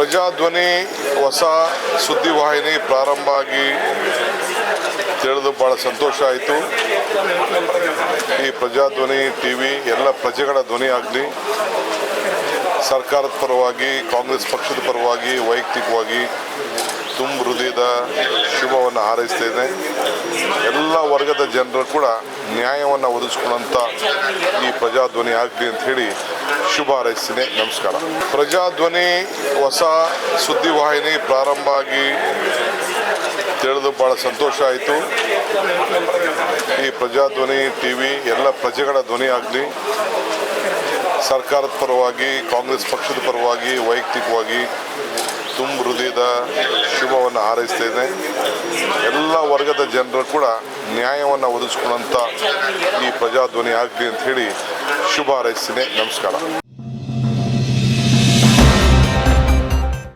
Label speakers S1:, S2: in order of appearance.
S1: ಪ್ರಜಾಧ್ವನಿ ಹೊಸ ಸುದ್ದಿವಾಹಿನಿ ಪ್ರಾರಂಭ ಆಗಿ ತಿಳಿದು ಭಾಳ ಸಂತೋಷ ಆಯಿತು. ಈ ಪ್ರಜಾಧ್ವನಿ ಟಿ ವಿ ಎಲ್ಲ ಪ್ರಜೆಗಳ ಧ್ವನಿ ಆಗಲಿ, ಸರ್ಕಾರದ ಪರವಾಗಿ, ಕಾಂಗ್ರೆಸ್ ಪಕ್ಷದ ಪರವಾಗಿ, ವೈಯಕ್ತಿಕವಾಗಿ ತುಂಬ ಹೃದಯದ ಶುಭವನ್ನು ಹಾರೈಸ್ತೇನೆ. ಎಲ್ಲ ವರ್ಗದ ಜನರು ಕೂಡ ನ್ಯಾಯವನ್ನು ಒದಗಿಸ್ಕೊಳ್ಳೋಂಥ ಈ ಪ್ರಜಾಧ್ವನಿ ಆಗಲಿ ಅಂತ ಹೇಳಿ ಶುಭ ಹಾರೈಸ್ತೀನಿ. ನಮಸ್ಕಾರ. ಪ್ರಜಾಧ್ವನಿ ಹೊಸ ಸುದ್ದಿವಾಹಿನಿ ಪ್ರಾರಂಭ ಆಗಿ ತಿಳಿದು ಭಾಳ ಸಂತೋಷ ಆಯಿತು. ಈ ಪ್ರಜಾಧ್ವನಿ ಟಿ ವಿ ಎಲ್ಲ ಪ್ರಜೆಗಳ ಧ್ವನಿ ಆಗಲಿ, ಸರ್ಕಾರದ ಪರವಾಗಿ, ಕಾಂಗ್ರೆಸ್ ಪಕ್ಷದ ಪರವಾಗಿ, ವೈಯಕ್ತಿಕವಾಗಿ ತುಂಬ ಹೃದಯದ ಶುಭವನ್ನು ಹಾರೈಸ್ತೇನೆ ವರ್ಗದ ಜನರು ಕೂಡ ನ್ಯಾಯವನ್ನು ಒದಗಿಸ್ಕೊಳ್ಳೋಂಥ ಈ ಪ್ರಜಾಧ್ವನಿ ಆಗಲಿ ಅಂತ ಹೇಳಿ ಶುಭ ಹಾರೈಸ್ತೀನಿ. ನಮಸ್ಕಾರ.